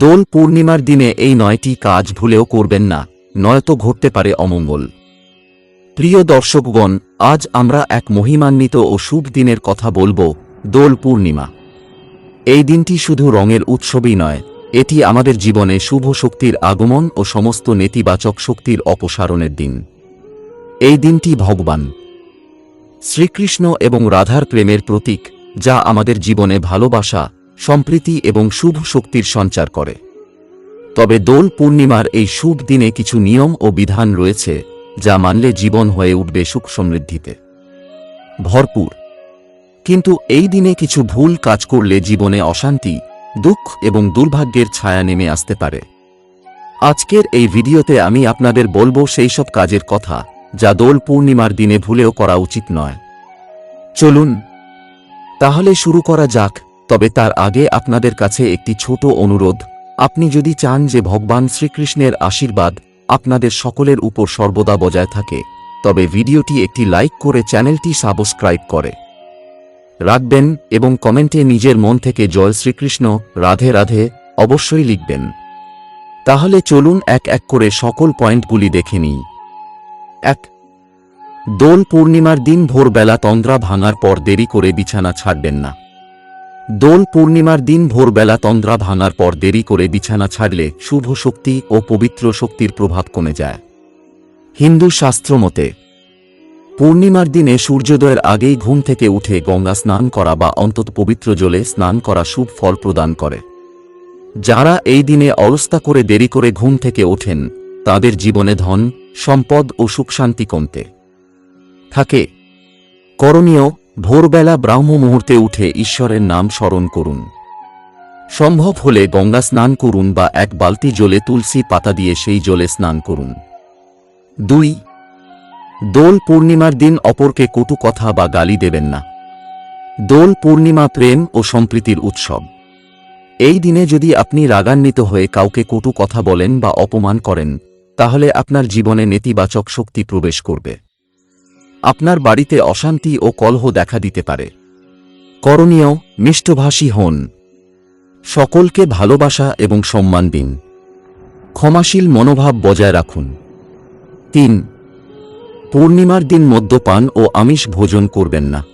দোল পূর্ণিমার দিনে এই নয়টি কাজ ভুলেও করবেন না, নয়তো ঘটতে পারে অমঙ্গল। প্রিয় দর্শকগণ, আজ আমরা এক মহিমান্বিত ও শুভ দিনের কথা বলব, দোল পূর্ণিমা। এই দিনটি শুধু রঙের উৎসবই নয়, এটি আমাদের জীবনে শুভ শক্তির আগমন ও সমস্ত নেতিবাচক শক্তির অপসারণের দিন। এই দিনটি ভগবান, শ্রীকৃষ্ণ এবং রাধার প্রেমের প্রতীক, যা আমাদের জীবনে ভালোবাসা সম্প্রীতি এবং শুভ শক্তির সঞ্চার করে। তবে দোল পূর্ণিমার এই শুভ দিনে কিছু নিয়ম ও বিধান রয়েছে, যা মানলে জীবন হয়ে উঠবে সুখ সমৃদ্ধিতে। ভরপুর। কিন্তু এই দিনে কিছু ভুল কাজ করলে জীবনে অশান্তি, দুঃখ এবং দুর্ভাগ্যের ছায়া নেমে আসতে পারে। আজকের এই ভিডিওতে আমি আপনাদের বলব সেই সব কাজের কথা, যা দোল পূর্ণিমার দিনে ভুলেও করা উচিত নয়। চলুন, তাহলে শুরু করা যাক তবে তার আগে আপনাদের কাছে একটি ছোট অনুরোধ। আপনি যদি চান যে ভগবান শ্রীকৃষ্ণের আশীর্বাদ আপনাদের সকলের উপর সর্বদা বজায় থাকে, তবে ভিডিওটি একটি লাইক করে চ্যানেলটি সাবস্ক্রাইব করে রাখবেন এবং কমেন্টে নিজের মন থেকে জয় শ্রীকৃষ্ণ, রাধে রাধে অবশ্যই লিখবেন। তাহলে চলুন এক এক করে সকল পয়েন্টগুলি দেখে নিই। এক, দোল পূর্ণিমার দিন ভোরবেলা তন্দ্রা ভাঙার পর দেরি করে বিছানা ছাড়বেন না। দোল পূর্ণিমার দিন ভোরবেলা তন্দ্রা ভাঙার পর দেরি করে বিছানা ছাড়লে শুভ শক্তি ও পবিত্র শক্তির প্রভাব কমে যায়। হিন্দু শাস্ত্র মতে, পূর্ণিমার দিনে সূর্যোদয়ের আগেই ঘুম থেকে উঠে গঙ্গা স্নান করা বা অন্তত পবিত্র জলে স্নান করা শুভ ফল প্রদান করে। যারা এই দিনে অলস্তা করে দেরি করে ঘুম থেকে ওঠেন, তাদের জীবনে ধন, সম্পদ ও সুখ শান্তি কমতে থাকে। করণীয় ভোরবেলা ব্রাহ্ম মুহূর্তে উঠে ঈশ্বরের নাম স্মরণ করুন। সম্ভব হলে গঙ্গা স্নান করুন বা এক বালতি জলে তুলসী পাতা দিয়ে সেই জলে স্নান করুন। দুই, দোল পূর্ণিমার দিন অপরকে কটু কথা বা গালি দেবেন না। দোল পূর্ণিমা প্রেম ও সম্প্রীতির উৎসব। এই দিনে যদি আপনি রাগান্বিত হয়ে কাউকে কটু কথা বলেন বা অপমান করেন, তাহলে আপনার জীবনে নেতিবাচক শক্তি প্রবেশ করবে। আপনার বাড়িতে অশান্তি ও কলহ দেখা দিতে পারে। করণীয়, মিষ্টভাষী হন। সকলকে ভালোবাসা এবং সম্মান দিন। ক্ষমাশীল মনোভাব বজায় রাখুন। তিন, পূর্ণিমার দিন মদ্যপান ও আমিষ ভোজন করবেন না।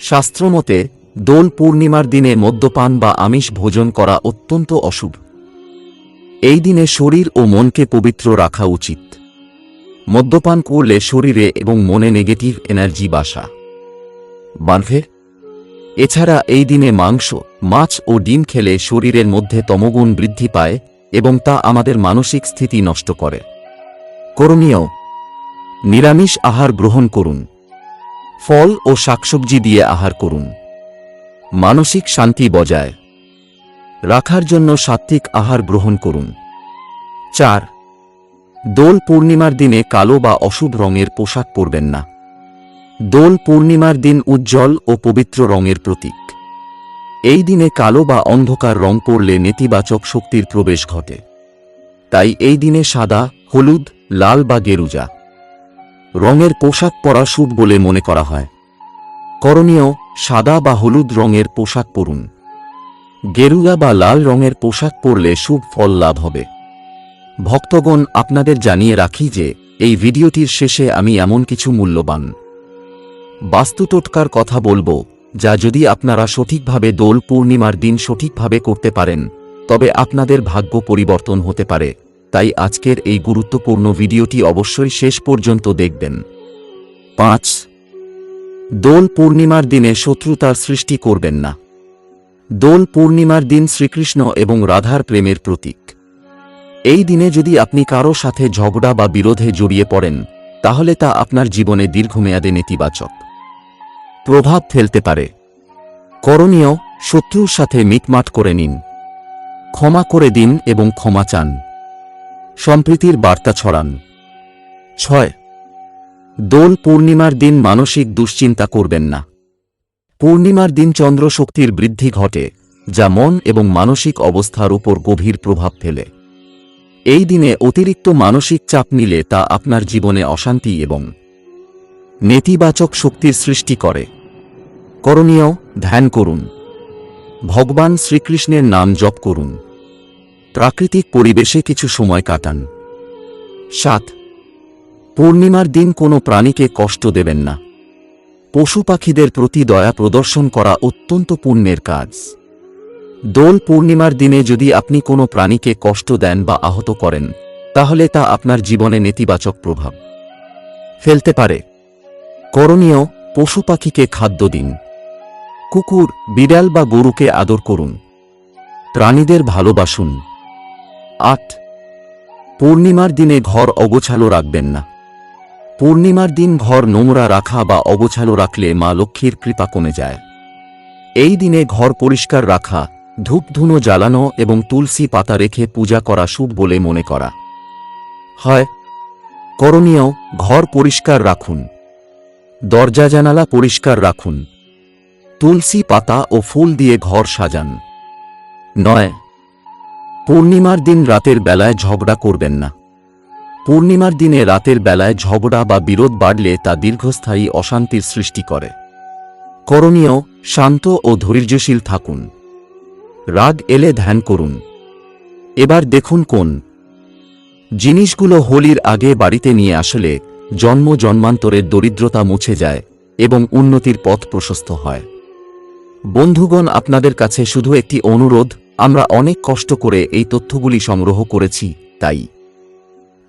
শাস্ত্রমতে, দোল পূর্ণিমার দিনে মদ্যপান বা আমিষ ভোজন করা অত্যন্ত অশুভ। এই দিনে শরীর ও মনকে পবিত্র রাখা উচিত। মদ্যপান করলে শরীরে এবং মনে নেগেটিভ এনার্জি বাসা। বাঁধে এছাড়া এই দিনে মাংস, মাছ ও ডিম খেলে শরীরের মধ্যে তমগুণ বৃদ্ধি পায় এবং তা আমাদের মানসিক স্থিতি নষ্ট করে। করণীয়, নিরামিষ আহার গ্রহণ করুন। ফল ও শাকসবজি দিয়ে আহার করুন। মানসিক শান্তি বজায় রাখার জন্য সাত্ত্বিক আহার গ্রহণ করুন। চার দোল পূর্ণিমার দিনে কালো বা অশুভ রঙের পোশাক পরবেন না। দোল পূর্ণিমার দিন উজ্জ্বল ও পবিত্র রঙের প্রতীক। এই দিনে কালো বা অন্ধকার রং পরলে নেতিবাচক শক্তির প্রবেশ ঘটে। তাই এই দিনে সাদা, হলুদ, লাল বা গেরুজা রঙের পোশাক পরা শুভ বলে মনে করা হয়। করণীয়, সাদা বা হলুদ রঙের পোশাক পরুন। গেরুয়া বা লাল রঙের পোশাক পরলে শুভ ফল লাভ হবে। ভক্তগণ আপনাদের জানিয়ে রাখি যে, এই ভিডিওটির শেষে আমি এমন কিছু মূল্যবান বাস্তুটোটকার কথা বলব, যা যদি আপনারা সঠিকভাবে দোল পূর্ণিমার দিন সঠিকভাবে করতে পারেন, তবে আপনাদের ভাগ্য পরিবর্তন হতে পারে। তাই আজকের এই গুরুত্বপূর্ণ ভিডিওটি অবশ্যই শেষ পর্যন্ত দেখবেন। পাঁচ, দোল পূর্ণিমার দিনে শত্রুতার সৃষ্টি করবেন না। দোল পূর্ণিমার দিন শ্রীকৃষ্ণ এবং রাধার প্রেমের প্রতীক। এই দিনে যদি আপনি কারও সাথে ঝগড়া বা বিরোধে জড়িয়ে পড়েন, তাহলে তা আপনার জীবনে দীর্ঘমেয়াদে নেতিবাচক প্রভাব ফেলতে পারে। করণীয়, শত্রুর সাথে মিটমাট করে নিন। ক্ষমা করে দিন এবং ক্ষমা চান। সম্প্রীতির বার্তা ছড়ান। ছয়, দোল পূর্ণিমার দিন মানসিক দুশ্চিন্তা করবেন না। পূর্ণিমার দিন চন্দ্র শক্তির বৃদ্ধি ঘটে, যা মন এবং মানসিক অবস্থার উপর গভীর প্রভাব ফেলে। এই দিনে অতিরিক্ত মানসিক চাপ নিলে তা আপনার জীবনে অশান্তি এবং নেতিবাচক শক্তির সৃষ্টি করে। করণীয়, ধ্যান করুন। ভগবান শ্রীকৃষ্ণের নাম জপ করুন। প্রাকৃতিক পরিবেশে কিছু সময় কাটান। সাত, পূর্ণিমার দিন কোনো প্রাণীকে কষ্ট দেবেন না। পশু পাখিদের প্রতি দয়া প্রদর্শন করা অত্যন্ত পুণ্যের কাজ। দোল পূর্ণিমার দিনে যদি আপনি কোনো প্রাণীকে কষ্ট দেন বা আহত করেন, তাহলে তা আপনার জীবনে নেতিবাচক প্রভাব ফেলতে পারে। করণীয়, পশু পাখিকে খাদ্য দিন। কুকুর, বিড়াল বা গরুকে আদর করুন। প্রাণীদের ভালোবাসুন। আট, পূর্ণিমার দিনে ঘর অগোছালো রাখবেন না। পূর্ণিমার দিন ঘর নোংরা রাখা বা অগোছালো রাখলে মা লক্ষ্মীর কৃপা কমে যায়। এই দিনে ঘর পরিষ্কার রাখা ধূপধুনো জ্বালানো এবং তুলসী পাতা রেখে পূজা করা শুভ বলে মনে করা। হয়, করণীয়, ঘর পরিষ্কার রাখুন। দরজা জানালা পরিষ্কার রাখুন। তুলসী পাতা ও ফুল দিয়ে ঘর সাজান। নয়, পূর্ণিমার দিন রাতের বেলায় ঝগড়া করবেন না। পূর্ণিমার দিনে রাতের বেলায় ঝগড়া বা বিরোধ বাড়লে তা দীর্ঘস্থায়ী অশান্তির সৃষ্টি করে। করণীয়, শান্ত ও ধৈর্যশীল থাকুন। রাগ এলে ধ্যান করুন। এবার দেখুন কোন। জিনিসগুলো হোলির আগে বাড়িতে নিয়ে আসলে জন্ম জন্মান্তরের দরিদ্রতা মুছে যায় এবং উন্নতির পথ প্রশস্ত হয়। বন্ধুগণ, আপনাদের কাছে শুধু একটি অনুরোধ, আমরা অনেক কষ্ট করে এই তথ্যগুলি সংগ্রহ করেছি, তাই।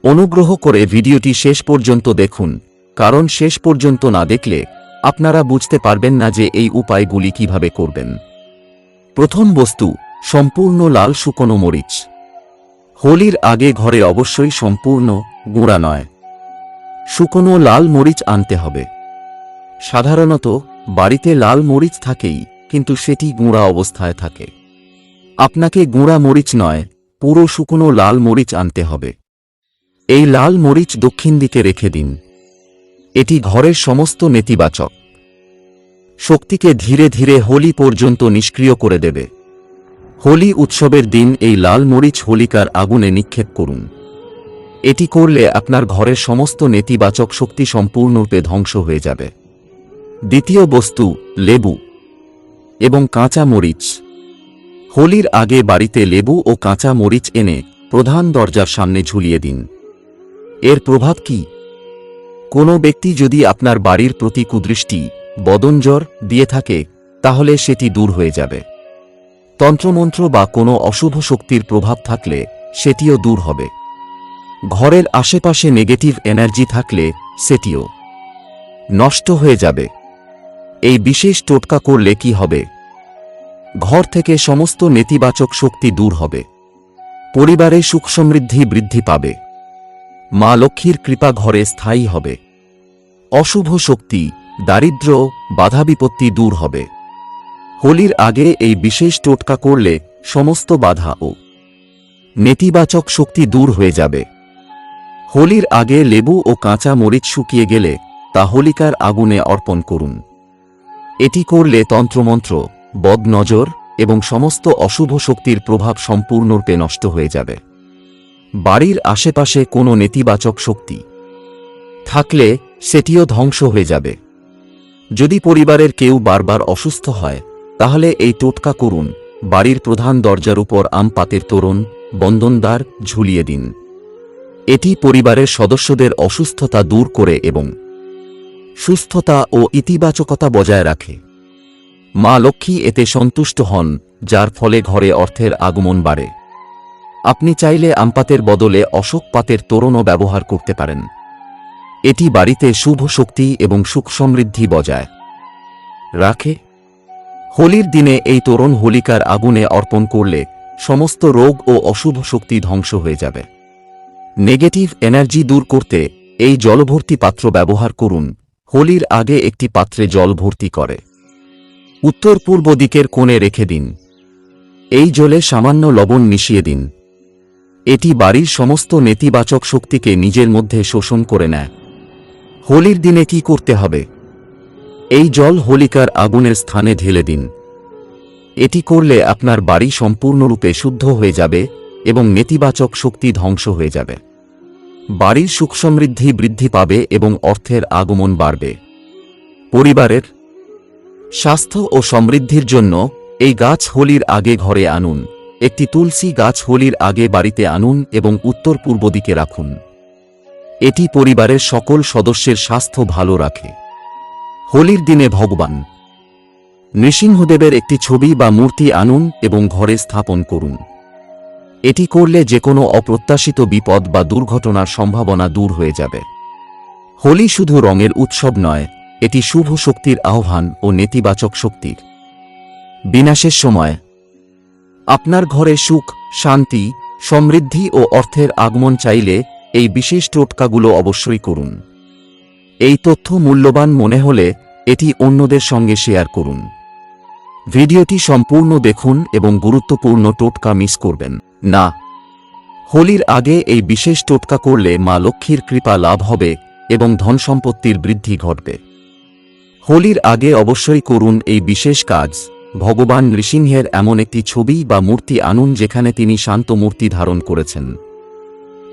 অনুগ্রহ করে ভিডিওটি শেষ পর্যন্ত দেখুন, কারণ শেষ পর্যন্ত না দেখলে আপনারা বুঝতে পারবেন না যে এই উপায়গুলি কীভাবে করবেন। প্রথম বস্তু, সম্পূর্ণ লাল শুকনো মরিচ। হোলির আগে ঘরে অবশ্যই সম্পূর্ণ গুঁড়া নয়। শুকনো লাল মরিচ আনতে হবে। সাধারণত, বাড়িতে লাল মরিচ থাকেই, কিন্তু সেটি গুঁড়া অবস্থায় থাকে। আপনাকে গুঁড়া মরিচ নয়, পুরো শুকনো লাল মরিচ আনতে হবে। এই লাল মরিচ দক্ষিণ দিকে রেখে দিন। এটি ঘরের সমস্ত নেতিবাচক। শক্তিকে ধীরে ধীরে হোলি পর্যন্ত নিষ্ক্রিয় করে দেবে। হোলি উৎসবের দিন এই লাল মরিচ হোলিকার আগুনে নিক্ষেপ করুন। এটি করলে আপনার ঘরের সমস্ত নেতিবাচক শক্তি সম্পূর্ণরূপে ধ্বংস হয়ে যাবে। দ্বিতীয় বস্তু, লেবু এবং কাঁচা মরিচ। হোলির আগে বাড়িতে লেবু ও কাঁচা মরিচ এনে প্রধান দরজার সামনে ঝুলিয়ে দিন। এর প্রভাব কি? কোনো ব্যক্তি যদি আপনার বাড়ির প্রতি কুদৃষ্টি বদনজর দিয়ে থাকে, তাহলে সেটি দূর হয়ে যাবে। তন্ত্রমন্ত্র বা কোনো অশুভ শক্তির প্রভাব থাকলে সেটিও দূর হবে। ঘরের আশেপাশে নেগেটিভ এনার্জি থাকলে সেটিও নষ্ট হয়ে যাবে। এই বিশেষ টোটকা করলে কি হবে? ঘর থেকে সমস্ত নেতিবাচক শক্তি দূর হবে। পরিবারে সুখ সমৃদ্ধি বৃদ্ধি পাবে। মা লক্ষ্মীর কৃপা ঘরে স্থায়ী হবে। অশুভ শক্তি দারিদ্র্য বাধা বিপত্তি দূর হবে। হোলির আগে এই বিশেষ টোটকা করলে সমস্ত বাধা ও নেতিবাচক শক্তি দূর হয়ে যাবে। হোলির আগে লেবু ও কাঁচা মরিচ শুকিয়ে গেলে তা হোলিকার আগুনে অর্পণ করুন। এটি করলে তন্ত্রমন্ত্র, বদনজর এবং সমস্ত অশুভ শক্তির প্রভাব সম্পূর্ণরূপে নষ্ট হয়ে যাবে। বাড়ির আশেপাশে কোনো নেতিবাচক শক্তি থাকলে সেটিও ধ্বংস হয়ে যাবে। যদি পরিবারের কেউ বারবার অসুস্থ হয়, তাহলে এই টোটকা করুন, বাড়ির প্রধান দরজার উপর আম পাতের তোরণ, বন্দনদার ঝুলিয়ে দিন। এটি পরিবারের সদস্যদের অসুস্থতা দূর করে এবং সুস্থতা ও ইতিবাচকতা বজায় রাখে। মা লক্ষ্মী এতে সন্তুষ্ট হন, যার ফলে ঘরে অর্থের আগমন বাড়ে। আপনি চাইলে আমপাতের বদলে অশোক পাতের তোরণও ব্যবহার করতে পারেন। এটি বাড়িতে শুভ শক্তি এবং সুখ সমৃদ্ধি বজায় রাখে। হোলির দিনে এই তোরণ হোলিকার আগুনে অর্পণ করলে সমস্ত রোগ ও অশুভ শক্তি ধ্বংস হয়ে যাবে। নেগেটিভ এনার্জি দূর করতে এই জলভর্তি পাত্র ব্যবহার করুন। হোলির আগে একটি পাত্রে জল ভর্তি করে। উত্তর পূর্ব দিকের কোণে রেখে দিন। এই জলে সামান্য লবণ মিশিয়ে দিন। এটি বাড়ির সমস্ত নেতিবাচক শক্তিকে নিজের মধ্যে শোষণ করে নেয়। হোলির দিনে কি করতে হবে? এই জল হোলিকার আগুনের স্থানে ঢেলে দিন। এটি করলে আপনার বাড়ি সম্পূর্ণরূপে শুদ্ধ হয়ে যাবে এবং নেতিবাচক শক্তি ধ্বংস হয়ে যাবে। বাড়ির সুখ সমৃদ্ধি বৃদ্ধি পাবে এবং অর্থের আগমন বাড়বে। পরিবারের স্বাস্থ্য ও সমৃদ্ধির জন্য এই গাছ হোলির আগে ঘরে আনুন। একটি তুলসী গাছ হোলির আগে বাড়িতে আনুন এবং উত্তর পূর্ব দিকে রাখুন। এটি পরিবারের সকল সদস্যের স্বাস্থ্য ভালো রাখে। হোলির দিনে ভগবান নৃসিংহদেবের একটি ছবি বা মূর্তি আনুন এবং ঘরে স্থাপন করুন। এটি করলে যে কোনো অপ্রত্যাশিত বিপদ বা দুর্ঘটনার সম্ভাবনা দূর হয়ে যাবে। হোলি শুধু রঙের উৎসব নয়, এটি শুভ শক্তির আহ্বান ও নেতিবাচক শক্তির। বিনাশের সময়, আপনার ঘরে সুখ, শান্তি, সমৃদ্ধি ও অর্থের আগমন চাইলে এই বিশেষ টোটকাগুলো অবশ্যই করুন। এই তথ্য মূল্যবান মনে হলে এটি অন্যদের সঙ্গে শেয়ার করুন। ভিডিওটি সম্পূর্ণ দেখুন এবং গুরুত্বপূর্ণ টোটকা মিস করবেন। না। হোলির আগে এই বিশেষ টোটকা করলে মা লক্ষ্মীর কৃপা লাভ হবে এবং ধনসম্পত্তির বৃদ্ধি ঘটবে। হোলির আগে অবশ্যই করুন এই বিশেষ কাজ। ভগবান নৃসিংহের এমন একটি ছবি বা মূর্তি আনুন যেখানে তিনি শান্ত মূর্তি ধারণ করেছেন।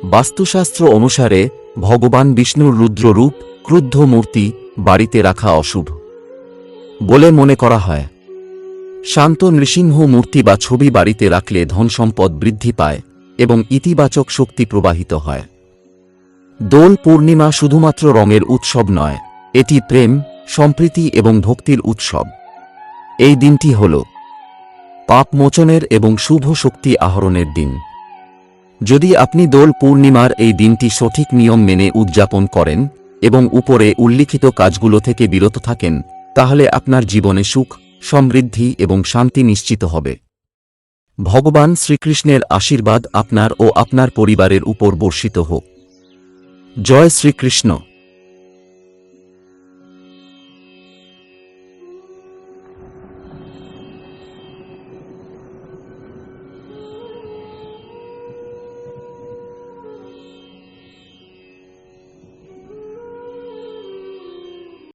বাস্তুশাস্ত্র অনুসারে ভগবান বিষ্ণুর রুদ্ররূপ ক্রুদ্ধ মূর্তি বাড়িতে রাখা অশুভ। বলে মনে করা হয়, শান্ত নৃসিংহ মূর্তি বা ছবি বাড়িতে রাখলে ধনসম্পদ বৃদ্ধি পায় এবং ইতিবাচক শক্তি প্রবাহিত হয়। দোল পূর্ণিমা শুধুমাত্র রঙের উৎসব নয়, এটি প্রেম, সম্প্রীতি এবং ভক্তির উৎসব। এই দিনটি হল পাপ মোচনের এবং শুভ শক্তি আহরণের দিন। যদি আপনি দোল পূর্ণিমার এই দিনটি সঠিক নিয়ম মেনে উদযাপন করেন এবং উপরে উল্লিখিত কাজগুলো থেকে বিরত থাকেন, তাহলে আপনার জীবনে সুখ, সমৃদ্ধি এবং শান্তি নিশ্চিত হবে। ভগবান শ্রীকৃষ্ণের আশীর্বাদ আপনার ও আপনার পরিবারের উপর বর্ষিত হোক। জয় শ্রীকৃষ্ণ।